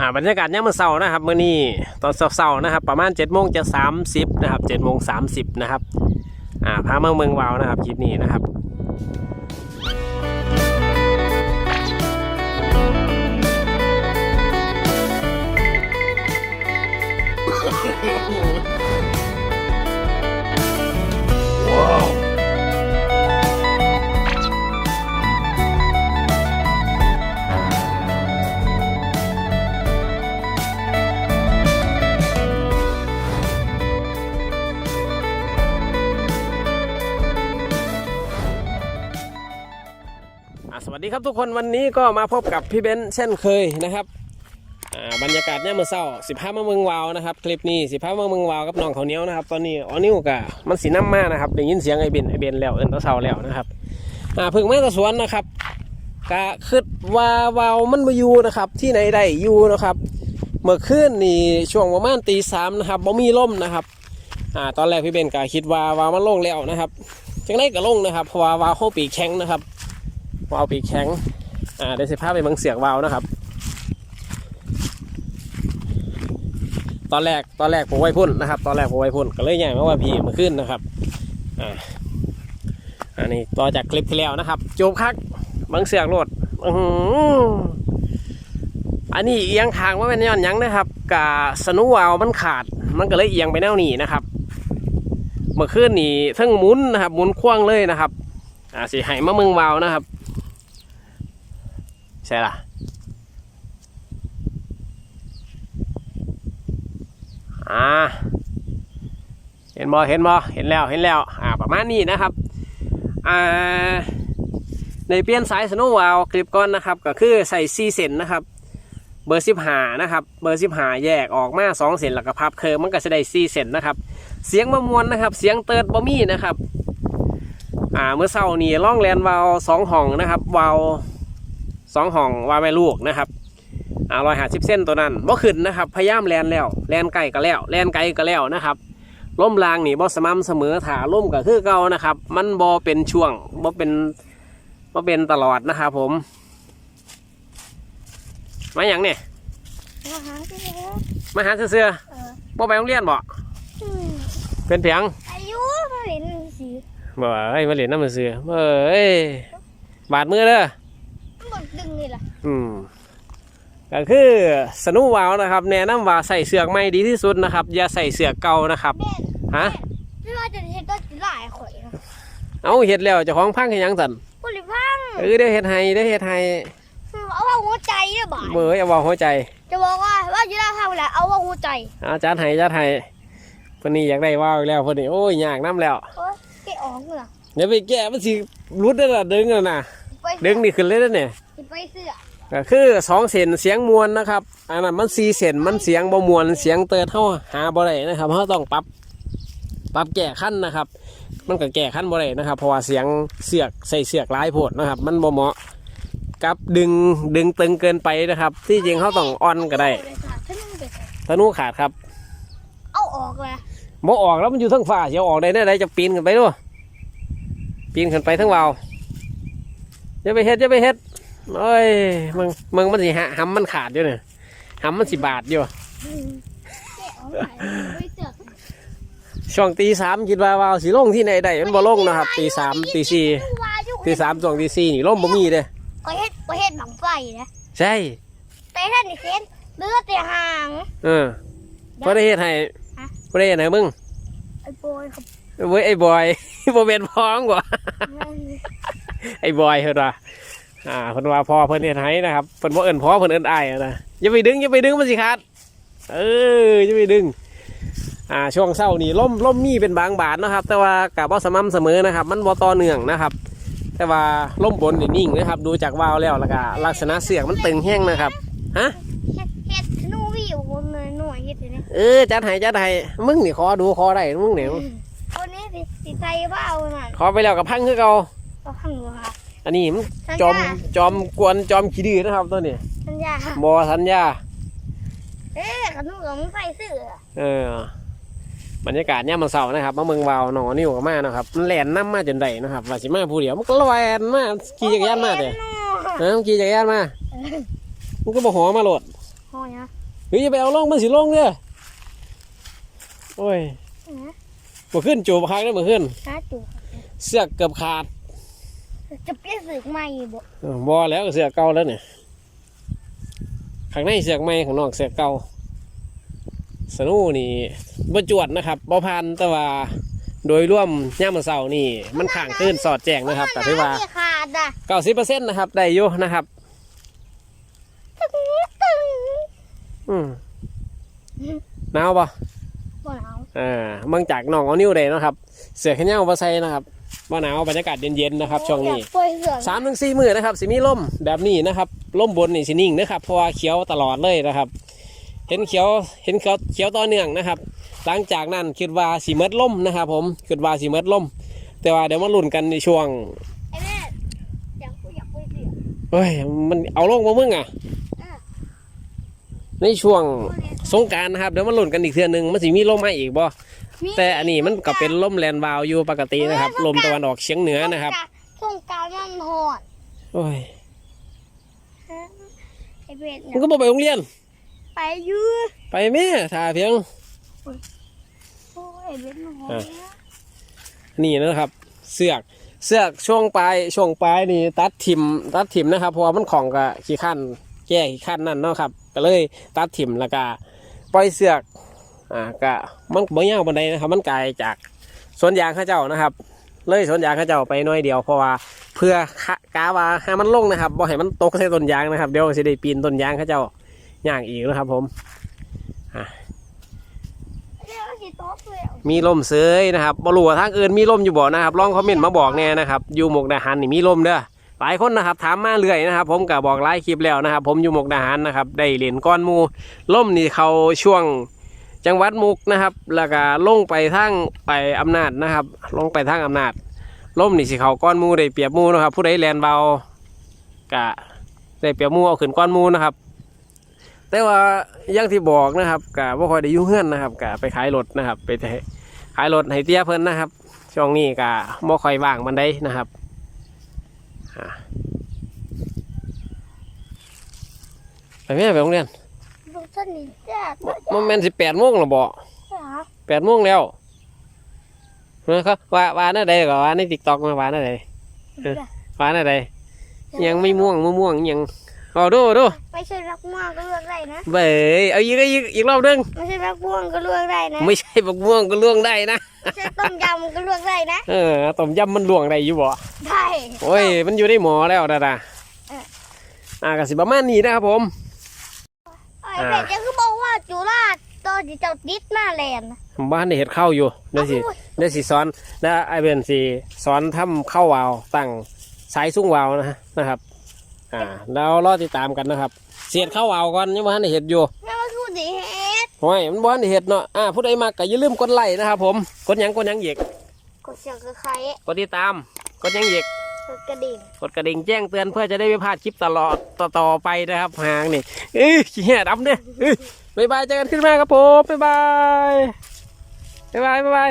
อ่าบรรยากาศยามมื้อเช้านะครับเมื่อนี้ตอนเศร้าๆนะครับ ประมาณ7จ็ดโมงจะสามสิบนะครับเจ็ดโมงสามสิบนะครับอ่าพามาเมืองวาวนะครับคลิปนี้นะครับอ่ สวัสดีครับทุกคนวันนี้ก็มาพบกับพี่เบนซ์เช่นเคยนะครับบรรยากาศเนี่ยามมื่อเช้าสิบห้ามาเมืองวาวนะครับคลิปนี้สิบห้ามาเมืองวาวกับน้องเขาเนี้ยวนะครับตอนนี้อ๋อนิ้วกะมันสีน้ำมากนะครับได้ยินเสียงไอ้เบนไอ้เบนแล้วเอินตะเช้าแล้วนะครับอ่าเพึ่งมาแตะสวนนะครับกะคิดว่าวาวมันมาอยู่นะครับที่ไหนได้อยู่นะครับ เมื่อคืนนี่ช่วงประมาณตีสามนะครับบ่มีลมนะครับอ่าตอนแรกพี่เบนก็คิดว่าวาวมันลงแล้วนะครับจังได้ก็ลงนะครับเพราะว่าวาวเข้าปีกแข็งนะครับ วาวปีกแข็งอ่าได้สิภาพไปเบังเสียงวาวนะครับ ตอนแรกตอนแรกผมไว้พุ่นนะครับ ตอนแรกผมไว้พุ่นก็เลยใหญ่มาว่าพี่มาขึ้นนะครับอ่าอันนี้ต่อจากคลิปที่แล้วนะครับจูบคักเบังเสียงโหลดอือันนี้เอียงทางว่าเป็นย้อนยังนะครับกะสนุวาล์วมันขาด มันก็เลยเอียงไปแนวนี้นะครับ เมื่อคืนนี่ทั้งหมุนนะครับหมุนคว้างเลยนะครับอ่าสิให้มาเมืองวาวนะครับ ใช่ล่ะอ่าเห็นบ่เห็นบ่เห็นแล้วเห็นแล้วอ่าประมาณนี้นะครับอ่าในเปลี่ยนสายสโนว์วาลคลิปก่อนนะครับ ก็คือใส่ซีเซนนะครับ เบอร์สิบหานะครับ เบอร์สิบหาแยกออกมาสองเซนแล้วก็พับเคิร์มันก็จะได้ซีเซนนะครับ เสียงมะมวนนะครับ เสียงเติร์ดบอมี่นะครับอ่าเมื่อเช้านี้ล่องแลนวาลสองห้องนะครับวาล สองห้องวาลแม่ลูกนะครับอ่ารอยหาสิบเส้นตัวนั้นบ่ขึ้นนะครับ พยายามแลนแล้วแลนไก่ก็แล้วแลนไก่ก็แล้วนะครับล่มรางนี่บ่สม่ำเสมอถาล่มก็คือเก่านะครับ มันบ่เป็นช่วงบ่เป็นบ่เป็นตลอดนะครับผมมาอย่างเนี่ยอาหารที่เหลือมาหาเสื้อเออๆบ่ไปโรงเรียนบ่อืมเป็นเพียงอายุมาเห็นสีบ่เอ้ยมาเล่นน้ำมือเสื้อเอ้ยบาดมือเด้อมัน บดดึงนี่แหละอืมก็คือสนุวาวนะครับ แนะนำว่าใส่เสือกไม่ดีที่สุดนะครับ อย่าใส่เสือกเก่านะครับแม่นฮะไม่ว่าจะเห็นก็จะหลายข่อยนะเอาเห็ดแล้วเจะของพังให้หยังสันบริพังเออได้เห็ดให้ได้เห็ดให้เอาว่าหัวใจเนี่ยบ่ายเบออย่าบอกหัวใจจะบอกว่าว่าจะได้ทำอะไรเอาว่าหัวใจอาจารย์ให้อาจารย์ให้เพิ่นนี่อยากได้ว่าวอีกแล้วเพิ่นนี่โอ้ยยากน้ำแล้ว โอ้ยแกะออกเหรอเดี๋ยวไปแก้มันสิรุดได้อละดึงแล้วนะ ไปดึงนี่ขึ้นเลยนะเนี่ยไปเสื้อก็คือสองเส้นเสียงมวลนะครับอันนั้นมันสี่เส้นมันเสียงบ่มวลเสียงเติร์ดเท่าหาบ่ได้นะครับเราต้องปรับปรับแก้ขั้นนะครับ มันก็แก้ขั้นบ่ได้นะครับ เพราะว่าเสียงเสือกใส่เสือกหลายโพดนะครับ มันบ่เหมาะกับดึงดึงตึงเกินไปนะครับ ที่จริงเขาต้องอ่อนก็ได้ฉันยังเด็กธนูขาดครับเอาออกเลยบ่ออกแล้วมันอยู่ทั้งฟ้าเสียวออกได้ได้จะปีนขึ้นไปด้วยปีนขึ้นไปทั้งวาว อย่าไปเฮ็ดอย่าไปเฮ็ดโอ้ยมึงมึงมันสิหะหำมันขาดอยู่เนี่ยหำมันสิบาดอยู่แกะออกไหนไปเสื้อช่วงตีสามคิดว่าวาวสิลงที่ไหนได้มันบ่ลงนะครับตีสามตีสี่ตีสามช่วงตีสี่นี่ลมบ่มีเด้ก็เฮ็ดก็เฮ็ดบังไฟนะใช่แต่ท่านนี่เห็นเลือดแต่หางเออพอได้เฮ็ดให้พอได้เฮ็ดให้มึงไอ้โบยครับเว้ยไอ้บอยบ่เป็นพ้องกว่า ไอ้บอยเพิ่นว่าอ่าเพิ่นว่าพ่อเพิ่นเฮ็ดให้นะครับเพิ่นบ่เอิ้นพ่อเพิ่นเอิ้นอ้ายอะนะอย่าไปดึงอย่าไปดึงมันสิขาดเอออย่าไปดึงอ่าช่วงเช้านี่ล่มล่มมีเป็นบางบาทนะครับ แต่ว่าก็บ่สม่ำเสมอนะครับ มันบ่ต่อเนื่องนะครับ แต่ว่าล่มบนนี่นิ่งนะครับ ดูจากวาวแล้วแล้วก็ลักษณะเสียงมันตึงแห้งนะครับฮะเฮ็ดเฮ็ดหนูวิวคนเลยหน่วยเฮ็ดเลยนะเออจัดให้จัดให้มึงนี่ขอดูขอได้มึงเนี่ยคนนี้สิสิใจว่าเอานั่นขอไปแล้วกับพังคือเก่า ก็พังดูค่ะอันนี้มันสัญจอมญาจอมกวนจอมขี้ดื้อนะครับตัวนี้สัญญาบอสัญญา เอ๊ะกับหนูกับมึงใส่เสื้อเออบรรยากาศเนี่ยามมันเสาร์นะครับมาเมืองวาวหนอนิ่วกับมานะครับมันแล่นน้ำมาจนได้นะครับว่าสิมาผู้เดียวมันก็แล่นมาขี่จักรยานมาเด้อเออมันขี่จักรยานมามันก็บ่หัวมาโหลดห้อยนะเฮ้ยอย่าไปเอาลงมันสิลงเนี่ยโอ้ยนะบ่ขึ้นจูบคางได้บ่ขึ้นหาจูเสือกเกือบขาด จะเปลี่ยนสึกใหม่บ่เออบ่แล้วก็เสือกเก่าแล้วเนี่ยข้างในเสือกใหม่ข้างนอกเสือกเก่าสนูนี่บ่จวดนะครับบ่พันแต่ว่าโดยร่วมย่ามมื้อเช้านี่ มันข้างขึ้นสอดแจ้งนะครับแต่ถือว่าไม่ขาดอะ90%นะครับ ได้อยู่นะครับตึ้งตึ้งอืมหนาวปะบ่หนาวอ่าเมืองจากหนองเอานิ้วเลยนะครับ เสือแขนยาวมาใส่นะครับ ว่าหนาวบรรยากาศเย็นๆนะครับช่วงนี้อยากปล่อยเสือสามถึงสี่มือนะครับสิมีล่มแบบนี้นะครับล่มบนนี่สินิ่งนะครับเพราะว่าเขียวตลอดเลยนะครับ เห็นเขียวเห็นเขียวเขียวต่อเนื่องนะครับ หลังจากนั้นคิดว่าสีเมดล่มนะครับ ผมคิดว่าสีเมดล่ม แต่ว่าเดี๋ยวมาลุ้นกันในช่วงไอ้แม่อยากอยากปล่อยเสือเฮ้ยมันเอาลงมามึงอะอะในช่วงสงกรารนะครับเดี๋ยวมาลุ้นกันอีกเทื่อหนึงมันสิมีลมมาอีกบ่ แต่อันนี้มันก็เป็นลมแลนวาวอยู่ปกตินะครับ ลมตะวันออกเฉียงเหนือนะครับสงกรารมันหอดโอ้ยไอ้เบ็ดมันก็บ่ไปโรงเรียน ไปอยื้อไปแม่ถ่าเพียงโอ้ยไอ้เบ็ดมันหอดอะนี่นะครับ เสือกเสือกช่วงปลายช่วงปลายนี่ตัดถิ่มตัดถิ่มนะครับเพราะว่ามันของกับขี้ขั้นแก้ขี้ขั้นนั่นเนาะครับ ก็เลยตัดถิ่มแล้วก็ปล่อยเสือก อ่าก็มันบ่ยาวบันไดนะครับ มันไกลจากสวนยางข้าเจ้านะครับ เลยสวนยางข้าเจ้าไปหน้อยเดียวเพราะว่าเพื่อกาว่าให้มันลงนะครับบ่ให้มันตกใส่ต้นยางนะครับเดี๋ยวสิได้ปีนต้นยางข้าเจ้าย่างอีกนะครับ ผมมีลมเสยนะครับบรูว่าทางอื่นมีลมอยู่บ่นะครับลองคอมเมนต์มาบอกแน่นะครับอยู่หมกดาหารนี่มีลมเด้อหลายคนนะครับถามมาเรื่อยนะครับ ผมก็บอกไลฟ์คลิปแล้วนะครับ ผมอยู่หมกดาหารนะครับ ได้เหรียญก้อนมูล่มนี่เขาช่วง จังหวัดมุกนะครับ แล้วก็ลงไปทางไปอำนาจนะครับ ลงไปทางอำนาจล่มนี่สิเขาก้อนมูได้เปียบมูนะครับ ผู้ใดแลนเบากะได้เปียบมูเอาขึ้นก้อนมูนะครับ แต่ว่าอย่างที่บอกนะครับกะว่าคอยได้ยุ่งเฮือนนะครับกะไปขายรถนะครับ ไปขายรถให้เตี้ยเพิ่นนะครับ ช่วงนี้กะบ่คอยว่างมันได้นะครับไปแม่ไปโรงเรียน ลูกท่านนี่จ้ามันแม่นสิแปดโมงหรอบ่จ้าแปดโมงแล้วนะครับว่าว่าหน้าใดก็ว่าในติ๊กต็อกมาว่าหน้าใดว่าหน้าใดยังไม่ม่วงม่วงม่วงยังเอาดูดูไม่ใช่รักม่วงก็เลือกได้นะเบยเอาอีกอีกอีกรอบหนึงไม่ใช่รักม่วงก็เลือกได้นะไม่ใช่บักม่วงก็ล่วงได้นะไม่ใช่ต้มยำก็เลือกได้นะเออต้มยำมันล่วงได้อยู่บ่ได้โอ้ยมันอยู่ในหมอแล้วนะนะอ่ากสิประมาณนี้นะครับผมไอ้ เบ็ดจะคือบอกว่าจุฬาตอนที่เจ้าดิสหน้าแลนด์นะบ้านได้เห็ดข้าวอยู่เดี๋ยวสิเดี๋ยวสิสอนแล้วไอเบนสิสอนทำข้าววาวตั้งสายซุ้งวาวนะฮะนะครับ อ่าแล้วรอติดตามกันนะครับ เสียดข้าววาวก่อนยังบ้านได้เห็ดอยู่แม่ว่าพูดดิเฮ็ดโอ้ยมันบ้านได้เห็ดเนาะอ่าผู้ใดมากก็อย่าลืมกดไลค์นะครับผมกดหยังกดหยังเหยกกดเสียงกับใครกดติดตามกดหยังเหยก กดกระดิ่งกดกระดิ่งแจ้งเตือนเพื่อจะได้ไม่พลาดคลิปตลอดต่อๆไปนะครับหางนี่เอ้ยขี้แห่ดำเนี่ยเอ้ยบ๊ายบายเจอกันขึ้นมาครับผมบ๊ายบายบ๊ายบายบ๊ายบาย